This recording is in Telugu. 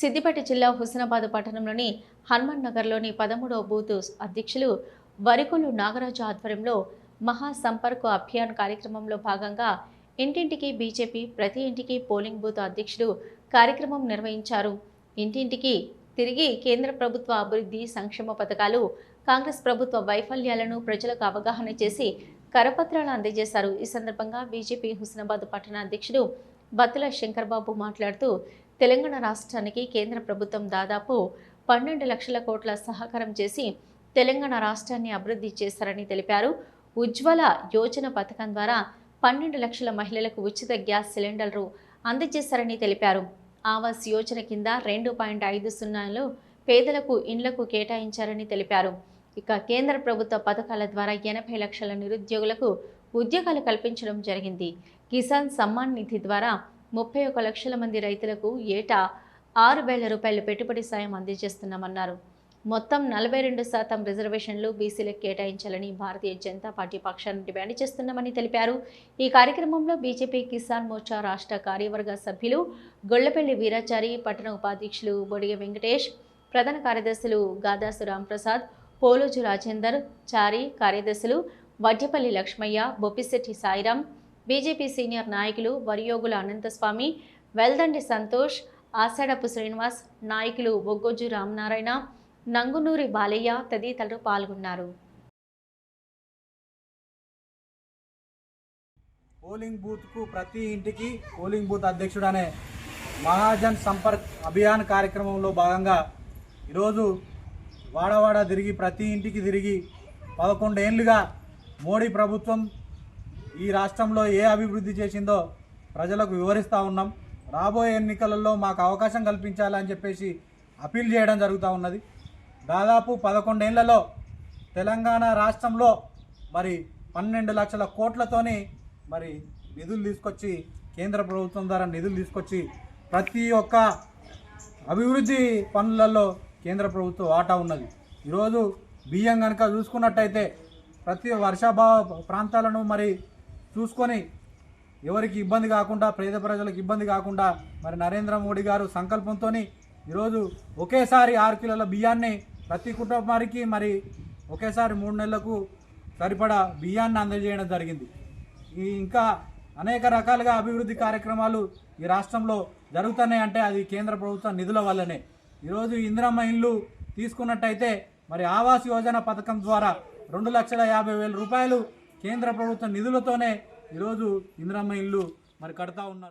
సిద్దిపేట జిల్లా హుస్నాబాద్ పట్టణంలోని హనుమాన్ నగర్లోని పదమూడవ బూత్ అధ్యక్షులు వరికొల్లు నాగరాజు ఆధ్వర్యంలో మహాసంపర్క్ అభియాన్ కార్యక్రమంలో భాగంగా ఇంటింటికి బీజేపీ ప్రతి ఇంటికి పోలింగ్ బూత్ అధ్యక్షుడు కార్యక్రమం నిర్వహించారు. ఇంటింటికి తిరిగి కేంద్ర ప్రభుత్వ అభివృద్ధి సంక్షేమ పథకాలు కాంగ్రెస్ ప్రభుత్వ వైఫల్యాలను ప్రజలకు అవగాహన చేసి కరపత్రాలు అందజేశారు. ఈ సందర్భంగా బీజేపీ హుస్నాబాద్ పట్టణ అధ్యక్షుడు బత్తుల శంకర్బాబు మాట్లాడుతూ తెలంగాణ రాష్ట్రానికి కేంద్ర ప్రభుత్వం దాదాపు పన్నెండు లక్షల కోట్ల సహకారం చేసి తెలంగాణ రాష్ట్రాన్ని అభివృద్ధి చేశారని తెలిపారు. ఉజ్వల యోజన పథకం ద్వారా పన్నెండు లక్షల మహిళలకు ఉచిత గ్యాస్ సిలిండర్లు అందజేశారని తెలిపారు. ఆవాస్ యోజన కింద రెండు పాయింట్ ఐదు సున్నాలు పేదలకు ఇండ్లకు కేటాయించారని తెలిపారు. ఇక కేంద్ర ప్రభుత్వ పథకాల ద్వారా ఎనభై లక్షల నిరుద్యోగులకు ఉద్యోగాలు కల్పించడం జరిగింది. కిసాన్ సమ్మాన్ నిధి ద్వారా ముప్పై ఒక లక్షల మంది రైతులకు ఏటా ఆరు వేల రూపాయల పెట్టుబడి సాయం అందించేస్తున్నామన్నారు. మొత్తం నలభై రెండు శాతం రిజర్వేషన్లు బీసీలకు కేటాయించాలని భారతీయ జనతా పార్టీ పక్షాన్ని డిమాండ్ చేస్తున్నామని తెలిపారు. ఈ కార్యక్రమంలో బీజేపీ కిసాన్ మోర్చా రాష్ట్ర కార్యవర్గ సభ్యులు గొల్లపల్లి వీరాచారి పట్టణ ఉపాధ్యక్షులు బొడిగ వెంకటేష్ ప్రధాన కార్యదర్శులు గాదాసు రాంప్రసాద్ పోలోజు రాజేందర్ చారి కార్యదర్శులు వడ్డపల్లి లక్ష్మయ్య బొప్పిశెట్టి సాయిరాం బీజేపీ సీనియర్ నాయకులు వరియోగుల అనంతస్వామి వెల్దండి సంతోష్ ఆసాడపు శ్రీనివాస్ నాయకులు బొగ్గొజ్జు రామనారాయణ నంగునూరి బాలయ్య తదితరులు పాల్గొన్నారు. పోలింగ్ బూత్కు ప్రతి ఇంటికి పోలింగ్ బూత్ అధ్యక్షుడు అనే మహాజన్ సంపర్క్ అభియాన్ కార్యక్రమంలో భాగంగా ఈరోజు వాడవాడ తిరిగి ప్రతి ఇంటికి తిరిగి పదకొండేళ్ళుగా మోడీ ప్రభుత్వం ఈ రాష్ట్రంలో ఏ అభివృద్ధి చేసిందో ప్రజలకు వివరిస్తూ ఉన్నాం. రాబోయే ఎన్నికలలో మాకు అవకాశం కల్పించాలని చెప్పేసి అపీల్ చేయడం జరుగుతూ ఉన్నది. దాదాపు పదకొండేళ్ళలో తెలంగాణ రాష్ట్రంలో మరి పన్నెండు లక్షల కోట్లతోని మరి నిధులు తీసుకొచ్చి కేంద్ర ప్రభుత్వం ద్వారా నిధులు తీసుకొచ్చి ప్రతి ఒక్క అభివృద్ధి పనులలో కేంద్ర ప్రభుత్వం వాటా ఉన్నది. ఈరోజు బియ్యం కనుక చూసుకున్నట్టయితే ప్రతి వర్షాభావ ప్రాంతాలను మరి చూసుకొని ఎవరికి ఇబ్బంది కాకుండా పేద ప్రజలకు ఇబ్బంది కాకుండా మరి నరేంద్ర మోడీ గారు సంకల్పంతో ఈరోజు ఒకేసారి ఆరు కిలోల బియ్యాన్ని ప్రతి కుటుంబానికి మరి ఒకేసారి మూడు నెలలకు సరిపడా బియ్యాన్ని అందజేయడం జరిగింది. ఈ ఇంకా అనేక రకాలుగా అభివృద్ధి కార్యక్రమాలు ఈ రాష్ట్రంలో జరుగుతున్నాయి అంటే అది కేంద్ర ప్రభుత్వ నిధుల వల్లనే. ఈరోజు ఇందిరమ్మ ఇల్లు తీసుకున్నట్టయితే మరి ఆవాస్ యోజన పథకం ద్వారా రెండు లక్షల యాభై వేల రూపాయలు కేంద్ర ప్రభుత్వ నిధులతోనే ఈరోజు ఇందిరమ్మ ఇల్లు మరి కడతా ఉన్నారు.